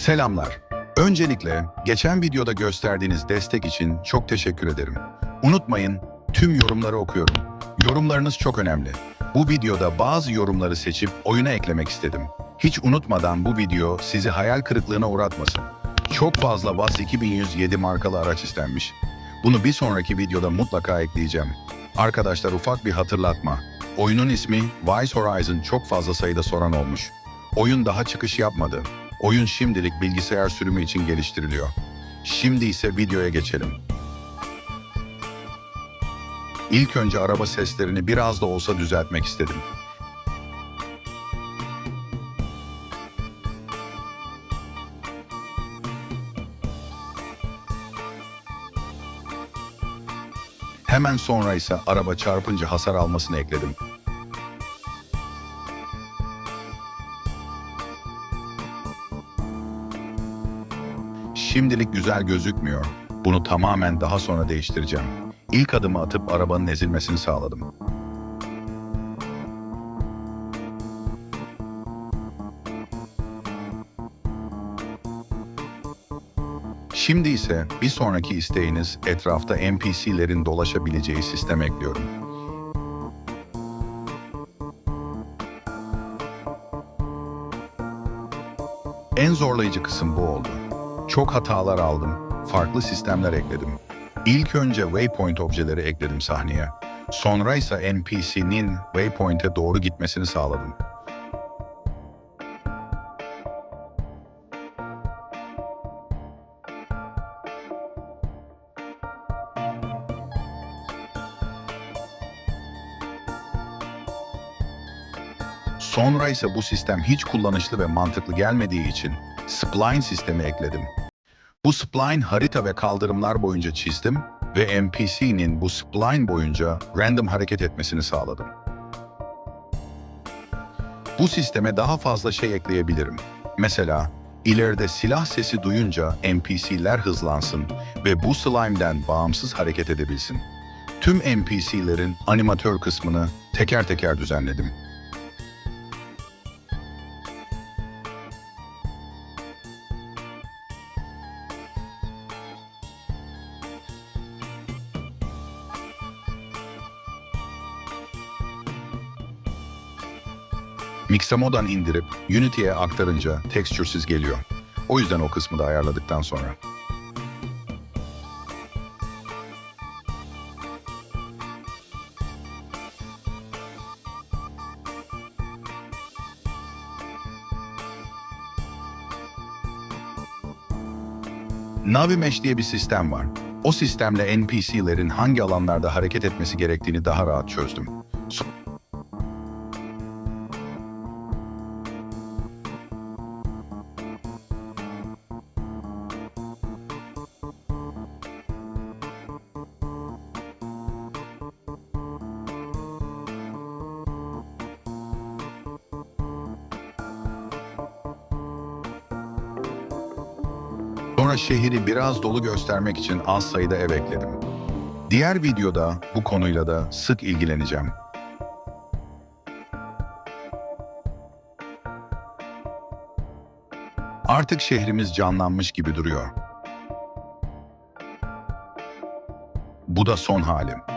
Selamlar. Öncelikle geçen videoda gösterdiğiniz destek için çok teşekkür ederim. Unutmayın, tüm yorumları okuyorum. Yorumlarınız çok önemli. Bu videoda bazı yorumları seçip oyuna eklemek istedim. Hiç unutmadan bu video sizi hayal kırıklığına uğratmasın. Çok fazla VAS 2107 markalı araç istenmiş. Bunu bir sonraki videoda mutlaka ekleyeceğim. Arkadaşlar ufak bir hatırlatma. Oyunun ismi Vice Horizon çok fazla sayıda soran olmuş. Oyun daha çıkış yapmadı. Oyun şimdilik bilgisayar sürümü için geliştiriliyor. Şimdi ise videoya geçelim. İlk önce araba seslerini biraz da olsa düzeltmek istedim. Hemen sonra ise araba çarpınca hasar almasını ekledim. Şimdilik güzel gözükmüyor. Bunu tamamen daha sonra değiştireceğim. İlk adımı atıp arabanın ezilmesini sağladım. Şimdi ise bir sonraki isteğiniz etrafta NPC'lerin dolaşabileceği sistem ekliyorum. En zorlayıcı kısım bu oldu. Çok hatalar aldım, farklı sistemler ekledim. İlk önce waypoint objeleri ekledim sahneye. Sonra ise NPC'nin waypoint'e doğru gitmesini sağladım. Sonra ise bu sistem hiç kullanışlı ve mantıklı gelmediği için spline sistemi ekledim. Bu spline harita ve kaldırımlar boyunca çizdim ve NPC'nin bu spline boyunca random hareket etmesini sağladım. Bu sisteme daha fazla şey ekleyebilirim. Mesela ileride silah sesi duyunca NPC'ler hızlansın ve bu slime'den bağımsız hareket edebilsin. Tüm NPC'lerin animatör kısmını teker teker düzenledim. Mixamo'dan indirip Unity'ye aktarınca texture'siz geliyor. O yüzden o kısmı da ayarladıktan sonra. Navi Mesh diye bir sistem var. O sistemle NPC'lerin hangi alanlarda hareket etmesi gerektiğini daha rahat çözdüm. So- Sonra şehri biraz dolu göstermek için az sayıda ev ekledim. Diğer videoda bu konuyla da sık ilgileneceğim. Artık şehrimiz canlanmış gibi duruyor. Bu da son halim.